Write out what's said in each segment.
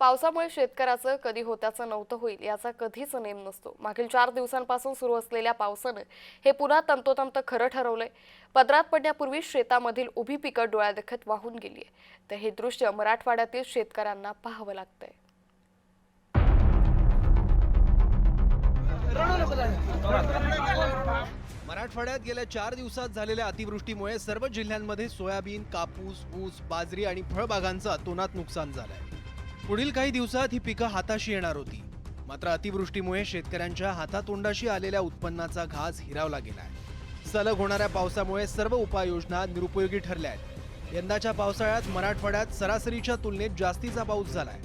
पावसामुळे शेतकऱ्याचं कधी होत्याचं नव्हतं होईल याचा कधीच नेम नसतो. मागील चार दिवसांपासून सुरू असलेल्या पावसानं हे पुन्हा तंतोतंत खरं ठरवलंय. पदरात पडण्यापूर्वी शेतामधील उभी पिकं डोळ्यादेखत वाहून गेली आहे तर हे दृश्य मराठवाड्यातील शेतकऱ्यांना पाहावं लागतंय. मराठवाड्यात गेल्या चार दिवसात झालेल्या अतिवृष्टीमुळे सर्व जिल्ह्यांमध्ये सोयाबीन कापूस ऊस बाजरी आणि फळबागांचं अतोनात नुकसान झालंय. पुढील काही दिवसात ही पिकं हाताशी येणार होती. मात्र अतिवृष्टीमुळे शेतकऱ्यांच्या हातातोंडाशी आलेल्या उत्पन्नाचा घास हिरावला गेलाय सलग होणाऱ्या पावसामुळे सर्व उपाययोजना निरुपयोगी ठरल्या आहेत. यंदाच्या पावसाळ्यात मराठवाड्यात सरासरीच्या तुलनेत जास्तीचा पाऊस झालाय.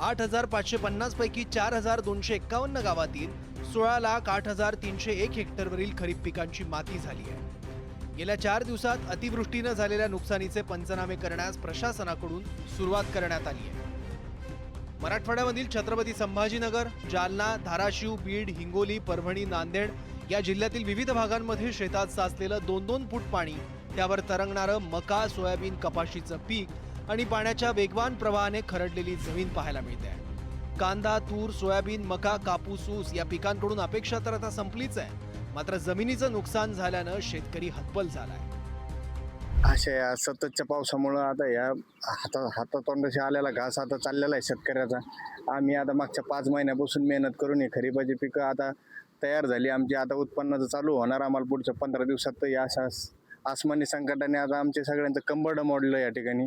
आठ हजार पाचशे पन्नास पैकी चार हजार दोनशे एक्कावन्न गावातील सोळा लाख आठ हजार तीनशे एक हेक्टरवरील खरीप पिकांची माती झाली आहे. गेल्या चार दिवसात अतिवृष्टीनं झालेल्या नुकसानीचे पंचनामे करण्यास प्रशासनाकडून सुरुवात करण्यात आली आहे. मराठवाड्यामधील छत्रपती संभाजीनगर जालना धाराशिव बीड हिंगोली परभणी नांदेड या जिल्ह्यातील विविध भागांमध्ये शेतात साचलेलं दोन दोन फूट पाणी त्यावर तरंगणारं मका सोयाबीन कपाशीचं पीक आणि पाण्याच्या वेगवान प्रवाहाने खरडलेली जमीन पाहायला मिळते. आहे कांदा तूर सोयाबीन मका कापूस ऊस या पिकांकडून अपेक्षा तर आता संपलीच आहे. मात्र जमिनीचं नुकसान झाल्यानं शेतकरी हतबल झालाय. अशा या सततच्या पावसामुळं आता या हाता हातातोंडाशी आलेला घास आता चाललेला आहे शेतकऱ्याचा. आम्ही आता मागच्या पाच महिन्यापासून मेहनत करून हे खरीपाची पिकं आता तयार झाली. आमची आता उत्पन्नाचं चालू होणार. आम्हाला पुढच्या पंधरा दिवसात तर या अशा आसमानी संकटाने आता आमचे सगळ्यांचं कंबरड मोडलं या ठिकाणी.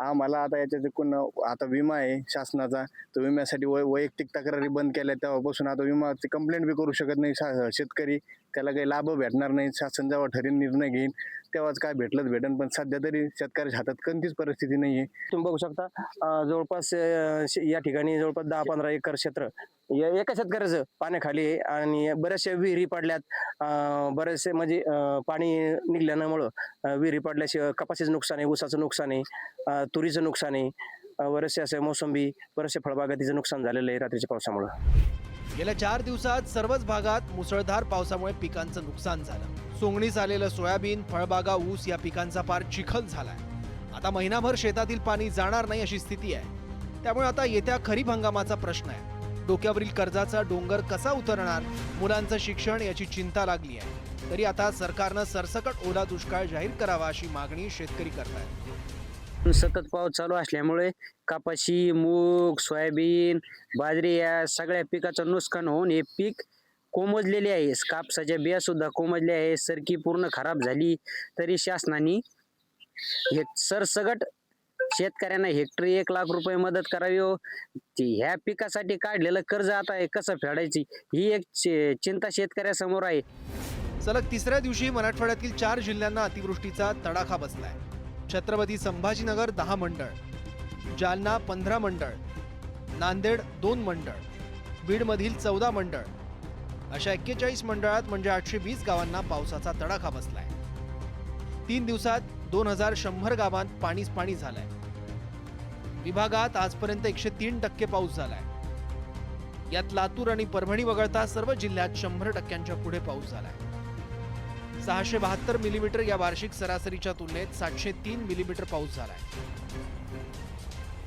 आम्हाला आता याच्यात एकूण आता विमा आहे शासनाचा. तो विम्यासाठी वै वैयक्तिक तक्रारी बंद केल्या तेव्हापासून आता विमाची कंप्लेंट बी करू शकत नाही शा शेतकरी. त्याला काही लाभ भेटणार नाही शासन जेव्हा ठरीन निर्णय घेईन तेव्हाच काय भेटलंच भेटन. पण सध्या तरी शेतकऱ्याच्या हातात कोणतीच परिस्थिती नाही आहे तुम्ही बघू शकता जवळपास या ठिकाणी जवळपास दहा पंधरा एकर क्षेत्र. एका शेतकऱ्याचं पाण्याखाली आहे आणि बऱ्याचशा विहिरी पडल्यात. बरेचसे म्हणजे पाणी निघल्यामुळं विहिरी पडल्याशिवाय कपाशीचं नुकसान आहे ऊसाचं नुकसान आहे तुरीचं नुकसान आहे बरेचसे असे मोसंबी बरेचसे फळबागातीचं नुकसान झालेलं आहे रात्रीच्या पावसामुळं. गेल्या चार दिवसात सर्वच भागात मुसळधार पावसामुळे पिकांचं नुकसान झालं. सोंगणीस आलेलं सोयाबीन फळबागा ऊस या पिकांचा पार चिखल झालाय. आता महिनाभर शेतातील पाणी जाणार नाही अशी स्थिती आहे. त्यामुळे आता येत्या खरीप हंगामाचा प्रश्न आहे. डोक्यावरील कर्जाचा डोंगर कसा उतरणार मुलांचं शिक्षण याची चिंता लागली आहे. तरी आता सरकारनं सरसकट ओला दुष्काळ जाहीर करावा अशी मागणी शेतकरी करतायत. सतत पाऊस चालू असल्यामुळे कापाशी मूग सोयाबीन बाजरी या सगळ्या पिकाचं नुकसान होऊन हे पीक कोमजलेले आहे. कापसाच्या बिया सुद्धा कोमजल्या आहे सरकी पूर्ण खराब झाली तरी शासनाने हे सरसगट शेतकऱ्यांना हेक्टरी एक लाख रुपये मदत करावी हो. ती ह्या पिकासाठी काढलेलं कर्ज आता हे कसं फेडायची ही एक चिंता शेतकऱ्यासमोर आहे. सलग तिसऱ्या दिवशी मराठवाड्यातील चार जिल्ह्यांना अतिवृष्टीचा तडाखा बसलाय. छत्रपती संभाजीनगर दहा मंडळ जालना पंधरा मंडळ नांदेड दोन मंडळ बीडमधील चौदा मंडळ अशा एक्केचाळीस मंडळात म्हणजे आठशे वीस गावांना पावसाचा तडाखा बसलाय. तीन दिवसात दोन हजार शंभर गावांत पाणीच पाणी झालंय. विभागात आजपर्यंत एकशे तीन टक्के पाऊस झालाय. यात लातूर आणि परभणी वगळता सर्व जिल्ह्यात शंभर टक्क्यांच्या पुढे पाऊस झालाय. सहाशे बहात्तर मिलीमीटर या वार्षिक सरासरीच्या तुलनेत सातशे तीन मिलीमीटर पाऊस झालाय.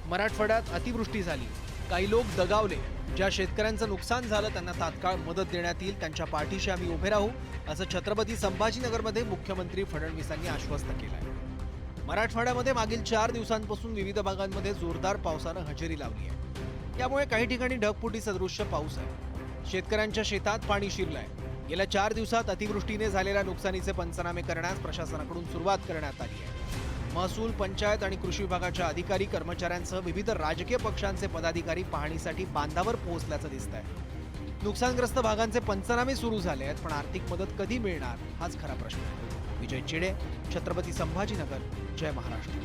मराठवाड्यात अतिवृष्टी झाली. काही लोक दगावले. ज्या शेतकऱ्यांचं नुकसान झालं त्यांना तात्काळ मदत देण्यात येईल. त्यांच्या पाठीशी आम्ही उभे राहू असं छत्रपती संभाजीनगरमध्ये मुख्यमंत्री फडणवीसांनी आश्वस्त केलंय. मराठवाड्यामध्ये मागील चार दिवसांपासून विविध भागांमध्ये जोरदार पावसानं हजेरी लावली आहे. त्यामुळे काही ठिकाणी ढगफुटी सदृश्य पाऊस आहे. शेतकऱ्यांच्या शेतात पाणी शिरलंय. गेल्या चार दिवसात अतिवृष्टीने झालेल्या नुकसानीचे पंचनामे करण्यास प्रशासनाकडून सुरुवात करण्यात आली आहे. महसूल पंचायत आणि कृषी विभागाच्या अधिकारी कर्मचाऱ्यांसह विविध राजकीय पक्षांचे पदाधिकारी पाहणीसाठी बांधावर पोहोचल्याचं दिसत आहे नुकसानग्रस्त भागांचे पंचनामे सुरू झाले आहेत पण आर्थिक मदत कधी मिळणार हाच खरा प्रश्न आहे. विजय चिडे छत्रपती संभाजीनगर जय महाराष्ट्र.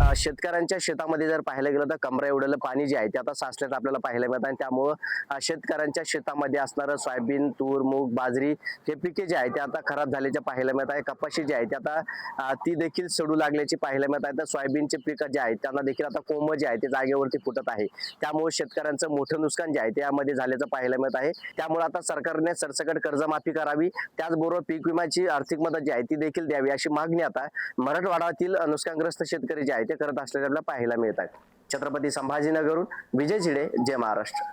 शेतकऱ्यांच्या शेतामध्ये जर पाहायला गेलं तर कमरा एवढं पाणी जे आहे ते आता साचल्याचं आपल्याला पाहायला मिळतं आणि त्यामुळं शेतकऱ्यांच्या शेतामध्ये असणारं सोयाबीन तूर मूग बाजरी हे पिके जे आहे ते आता खराब झाल्याचे पाहायला मिळत आहे. कपाशी जी आहे ते आता ती देखील सडू लागल्याची पाहायला मिळत आहे. तर सोयाबीनचे पिकं जे आहेत त्यांना देखील आता कोंब जे आहे ते जागेवरती फुटत आहे. त्यामुळे शेतकऱ्यांचं मोठं नुकसान जे आहे ते यामध्ये झाल्याचं पाहायला मिळत आहे. त्यामुळे आता सरकारने सरसकट कर्जमाफी करावी. त्याचबरोबर पीक विम्याची आर्थिक मदत जी आहे ती देखील द्यावी अशी मागणी आता मराठवाड्यातील नुकसानग्रस्त शेतकरी जे आहेत करत असल्याचे आपल्याला पाहायला मिळत आहेत छत्रपती संभाजीनगरहून विजय झिडे जय महाराष्ट्र.